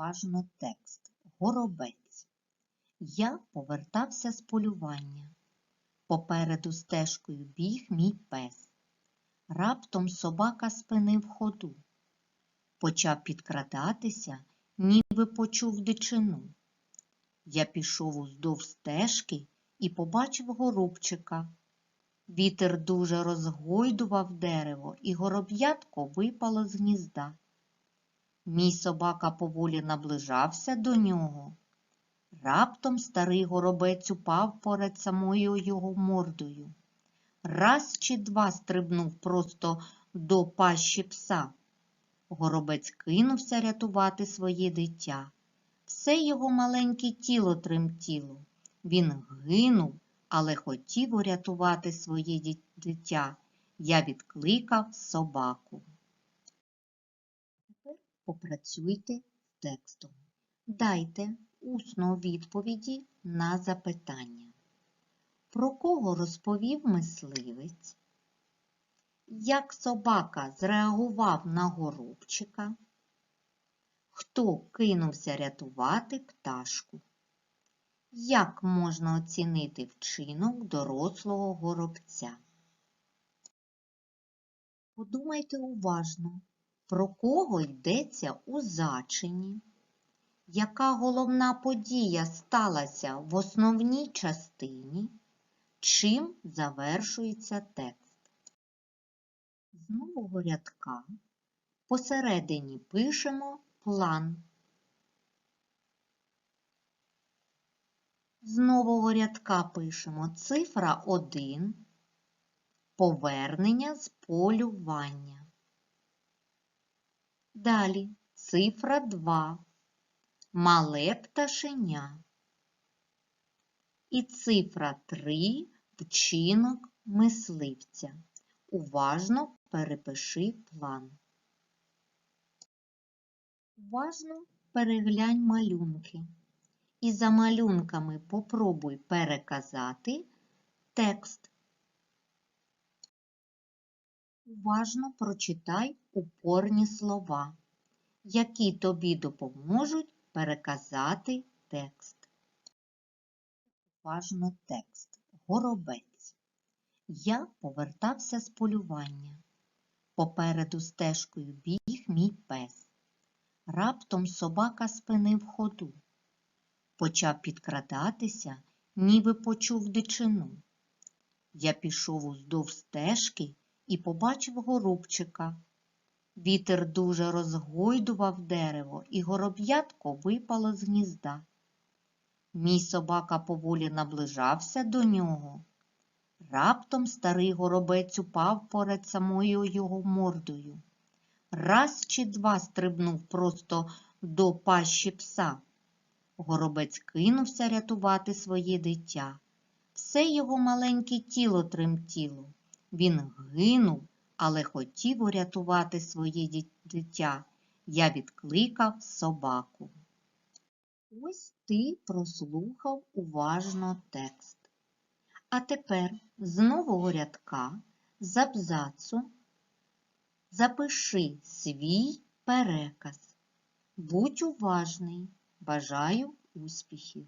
уважно текст. Горобець. Я повертався з полювання. Попереду стежкою біг мій пес. Раптом собака спинив ходу. Почав підкрадатися, ніби почув дичину. Я пішов уздовж стежки і побачив горобчика. Вітер дуже розгойдував дерево, і гороб'ятко випало з гнізда. Мій собака поволі наближався до нього. Раптом старий горобець упав поряд самою його мордою. Раз чи два стрибнув просто до пащі пса. Горобець кинувся рятувати своє дитя. Все його маленьке тіло тремтіло. Він гинув, але хотів урятувати своє дитя. Я відкликав собаку. Попрацюйте з текстом. Дайте усно відповіді на запитання. Про кого розповів мисливець? Як собака зреагував на горобчика? Хто кинувся рятувати пташку? Як можна оцінити вчинок дорослого горобця? Подумайте уважно, про кого йдеться у зачині? Яка головна подія сталася в основній частині? Чим завершується текст? З нового рядка посередині пишемо план. З нового рядка пишемо цифра 1, повернення з полювання. Далі цифра 2, мале пташеня. І цифра 3 вчинок мисливця. Уважно перепиши план. Уважно переглянь малюнки. І за малюнками попробуй переказати текст. Уважно прочитай упорні слова, які тобі допоможуть переказати текст. Уважно текст. Горобець. Я повертався з полювання. Попереду стежкою біг мій пес. Раптом собака спинив ходу. Почав підкрадатися, ніби почув дичину. Я пішов уздовж стежки і побачив горобчика. Вітер дуже розгойдував дерево, і гороб'ятко випало з гнізда. Мій собака поволі наближався до нього. Раптом старий горобець упав поряд самою його мордою. Раз чи два стрибнув просто до пащі пса. Горобець кинувся рятувати своє дитя. Все його маленьке тіло тремтіло. Він гинув, але хотів урятувати своє дитя. Я відкликав собаку. Ось ти прослухав уважно текст. А тепер з нового рядка з абзацу запиши свій переказ. Будь уважний. Бажаю успіхів!